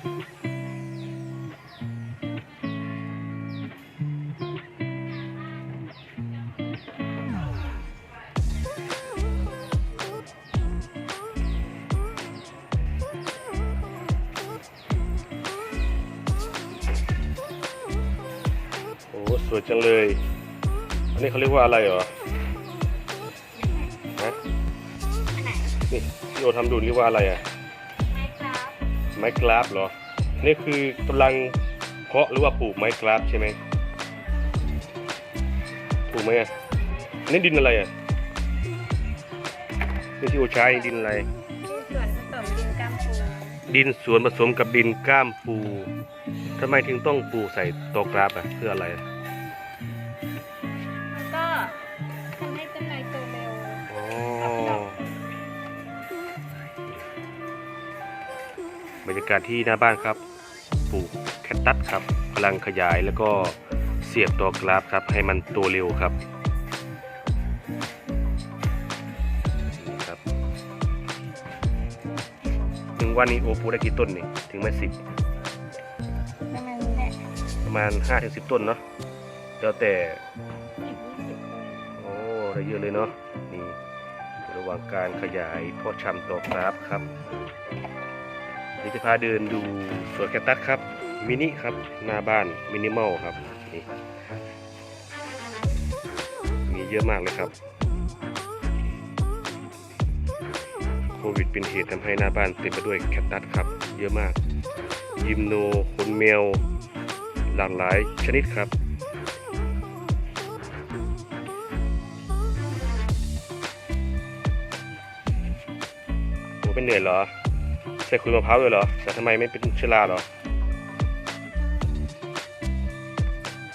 โอ้สวยจังเลย อันนี้เขาเรียกว่าอะไรเหรอฮะนี่ที่เราทำดูนี่ว่าอะไรอะ ไม้กราฟเหรอ นี่คือกำลังเพาะหรือว่าปลูกไม้กราฟใช่ไหมปลูกไหมอะนนี้ดินอะไรอะนี่ที่โอใช้ดินอะไร ส่วนผสมดินก้ามปูดินสวนผสมกับดินก้ามปูทำไมถึงต้องปลูกใส่ตอกราฟอะเพื่ออะไรอะ รรยากาศที่หน้าบ้านครับ ปลูกแคคตัสครับกำลังขยายแล้วก็เสียบตอกราฟครับ ให้มันโตเร็วครับนี่ครับหนึ่งวันนี้โอปลูกได้กี่ต้นนี่ถึงไหม่สิบประมาณนี้แหละประมาณห้าถึงสิบต้นเนาะแล้วแต่สิบยี่สิบคนโอ้ได้เยอะเลยเนาะนี่ระหว่างการขยายเพาะชำตอกราฟครับ นี่จะพาเดินดูสวนแคคตัสครับ มินิครับ หน้าบ้านมินิมอลครับนี่มีเยอะมากเลยครับ โควิดเป็นเหตุทำให้หน้าบ้านเต็มไปด้วยแคคตัสครับ เยอะมาก ยิมโนขนแมว หลากหลายชนิดครับโอ้เป็นเหนื่อยเหรอ ใส่ขุยมะพร้าวด้วยเหรอ แต่ทำไมไม่เป็นเชื้อราเหรอ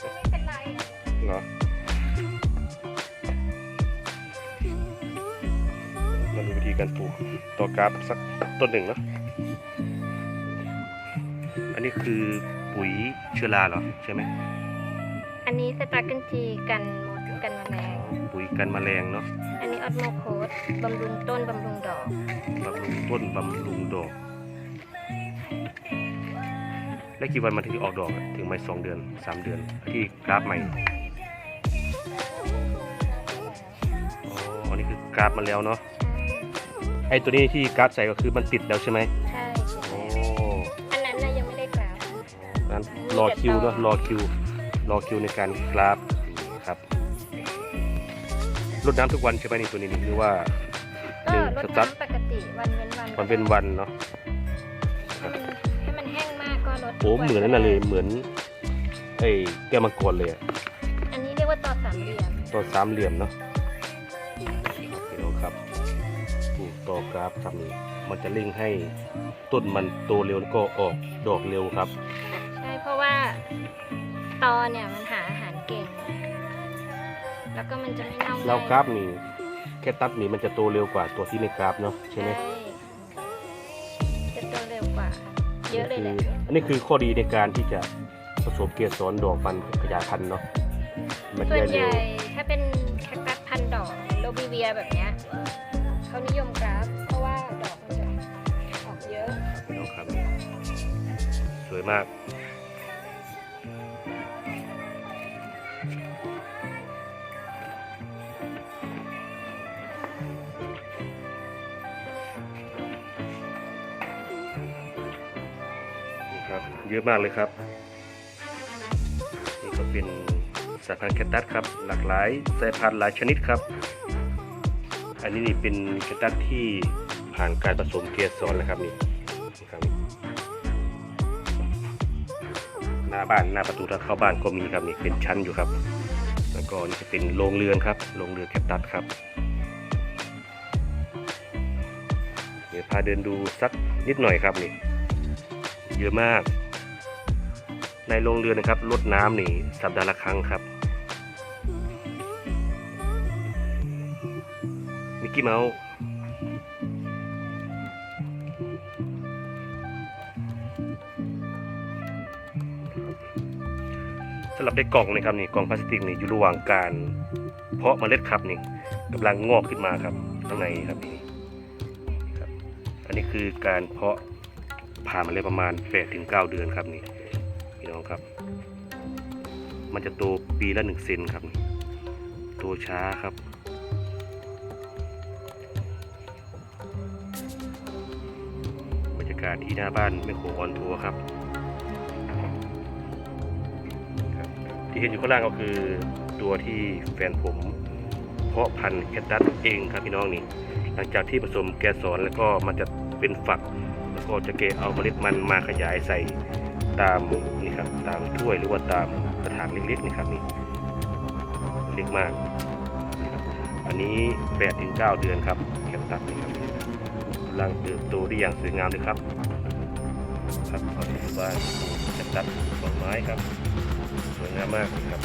ไม่เป็นไรอะเหรอมาดูวิธีการปลูกต่อกราฟสักต้นหนึ่งเนาะอันนี้คือปุ๋ยเชื้อราเหรอ ใช่ไหมอั นนี้สตาร์กันจีกันมดกันแมลง ปุ๋ยกันแมลงเนาะ อันนี้ออสโมโคสบำรุงต้นบำรุงดอก บำรุงต้นบำรุงดอก แล้วกี่วันมันถึงจะออกดอกอะถึงไหมสองเดือนสามเดือน ที่กราฟใหม่อ๋ออันนี้คือกราฟมาแล้วเนาะ ไอตัวนี้ที่กราฟใส่ก็คือมันติดแล้วใช่ไหมใช่ โอ้อันนั้นน่ะยังไม่ได้กราฟนั้นรอคิวเนาะรอคิว รอคิวในการกราฟครับรดน้ำทุกวันใช่ไหมนี่ตัวนี้นี่หรือว่าหก็นึ่งรสดตาร์ทน้ำปกติวันเว้นวันมันเป็นวันเนาะให้มันให้มันแห้งมากก็ลดโอ้ทุกวัเหมือนนั่นน่ะเลยเหมือนไอ้แก้วมังกรเลยอะอันนี้เรียกว่าต่อสามเหลี่ยมตัวสามเหลี่ยมเนาะพี่น้องครับปลูกต่อกราฟทำนี้มันจะเร่งให้ต้นมันโตเร็วแล้วก็ออกดอกเร็วครับ ใช่เพราะว่า ตอเนี่ยมันหาอาหารเก่ง แล้วก็มันจะไม่เน่าง่ยแล้วกราฟนี่แค่ตัดนี่มันจะโตเร็วกว่าตัวที่ในกราฟเนาะใช่ไหมจะโตเร็วกว่า เยอะเลยแหละคืออันนี้คือข้อดีในการที่จะผสมเกสรดอกมันขยายพันธุ์เนาะมันจะส่วนได้ใหเร็วญ่ถ้าเป็นแคคตัสพันธุ์ดอกโรบิเวียแบบเนี้ยเขานิยมกราฟ เพราะว่าดอกมันจะออกเยอะพี่น้องครับสวยมาก นี่ครับ เยอะมากเลยครับ นี่ก็เป็นสายพันธุ์แคคตัสครับ หลากหลายสายพันธุ์หลายชนิดครับ อันนี้นี่เป็นแคคตัสที่ผ่านการผสมเกสรแล้วครับนี่นะครับหน้าบ้านหน้าประตูทางเข้าบ้านก็มีครับนี่เป็นชั้นอยู่ครับ แล้วก็นี่จะเป็นโรงเรือนครับโรงเรือนแคคตัสครับเดี๋ยวพาเดินดูสักนิดหน่อยครับนี่ เยอะมาก ในโรงเรือนนะครับรดน้ำนี่สัปดาห์ละครั้งครับมิกกี้เมาส์สำหรับในกล่องนะครับนี่กล่องพลาสติกนี่อยู่ระหว่างการ เพาะเมล็ดครับนี่กำลังงอกขึ้นมาครับข้างในครับนี่ครับ อันนี้คือการเพาะ ผ่านมาแล้วประมาณ8ถึง9เดือนครับนี่พี่น้องครับ มันจะโตปีละ1เซนครับนี่โตช้าครับบรรยากาศที่หน้าบ้านแม่โขออนทัวร์ครับ ที่เห็นอยู่ข้างล่างก็คือตัวที่แฟนผม เพาะพันธุ์แคตตัสเองครับพี่น้องนี่หลังจากที่ผสมแกสอนแล้วก็มันจะเป็นฝัก แล้วก็จะเกเอาเมล็ดมันมาขยายใส่ตามนี่ครับตามถ้วยหรือว่าตามกระถางเล็กๆนี่ครับนี่เล็กมากนะครับอันนี้8ถึง9เดือนครับแคตตัสนี่ครับกำลังเติบโตได้อย่างสวยงามเลยครับครับขอที่บ้านแคตตัสดอกไม้ครับสวยงามมากครับ